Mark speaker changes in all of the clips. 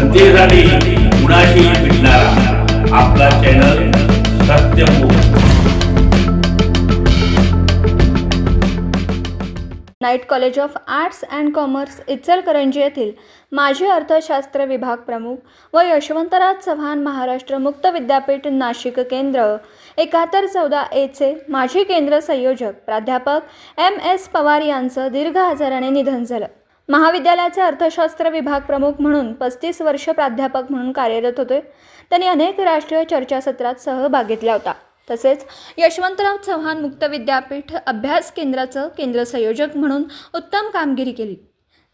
Speaker 1: जनतेसाठी कुणाशी भेटणारा. आपला channel
Speaker 2: night college of arts and commerce Ichalkaranji येथील माजी अर्थशास्त्र विभाग प्रमुख व यशवंतराज चव्हाण महाराष्ट्र मुक्त विद्यापीठ नाशिक केंद्र. एकाहत्तर चौदा एचे माजी केंद्र संयोजक प्राध्यापक एम एस पवार यांचं दीर्घ आजाराने निधन झालं. महाविद्यालयाचे अर्थशास्त्र विभाग प्रमुख म्हणून पस्तीस वर्ष प्राध्यापक म्हणून कार्यरत होते. त्यांनी अनेक राष्ट्रीय चर्चासत्रात सहभाग घेतला होता. तसेच यशवंतराव चव्हाण मुक्त विद्यापीठ अभ्यास केंद्राचं केंद्र संयोजक म्हणून उत्तम कामगिरी केली.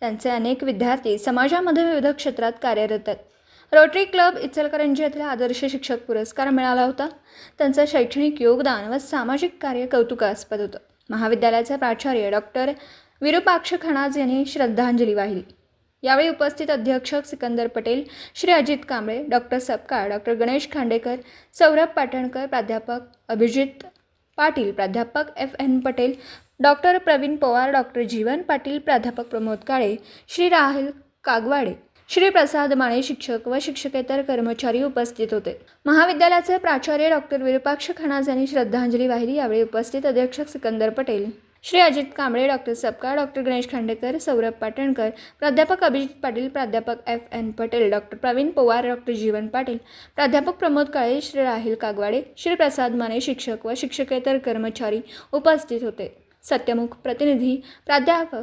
Speaker 2: त्यांचे अनेक विद्यार्थी समाजामध्ये विविध क्षेत्रात कार्यरत आहेत. रोटरी क्लब इचलकरंजी येथील आदर्श शिक्षक पुरस्कार मिळाला होता. त्यांचं शैक्षणिक योगदान व सामाजिक कार्य कौतुकास्पद होतं. महाविद्यालयाचे प्राचार्य डॉक्टर विरूपाक्ष खणाज यांनी श्रद्धांजली वाहिली. यावेळी उपस्थित अध्यक्षक सिकंदर पटेल श्री अजित कांबळे डॉक्टर सपकाळ डॉक्टर गणेश खांडेकर सौरभ पाटणकर प्राध्यापक अभिजित पाटील प्राध्यापक F N Patel doctor Pravin Pawar doctor Jeevan Patil प्राध्यापक प्रमोद काळे श्री राहुल कागवाडे श्री प्रसाद माने शिक्षक व शिक्षकेतर कर्मचारी उपस्थित होते. महाविद्यालयाचे प्राचार्य डॉक्टर विरूपाक्ष खणाज यांनी श्रद्धांजली वाहिली. यावेळी उपस्थित अध्यक्षक सिकंदर पटेल श्री अजित कांबळे डॉक्टर सपकाळ डॉक्टर गणेश खांडेकर सौरभ पाटणकर प्राध्यापक अभिजित पाटील प्राध्यापक F N Patel doctor Pravin Pawar doctor Jeevan Patil प्राध्यापक प्रमोद काळे श्री राहिल कागवाडे श्री प्रसाद माने शिक्षक व शिक्षकेतर कर्मचारी उपस्थित होते. सत्यमुख प्रतिनिधी प्राध्यापक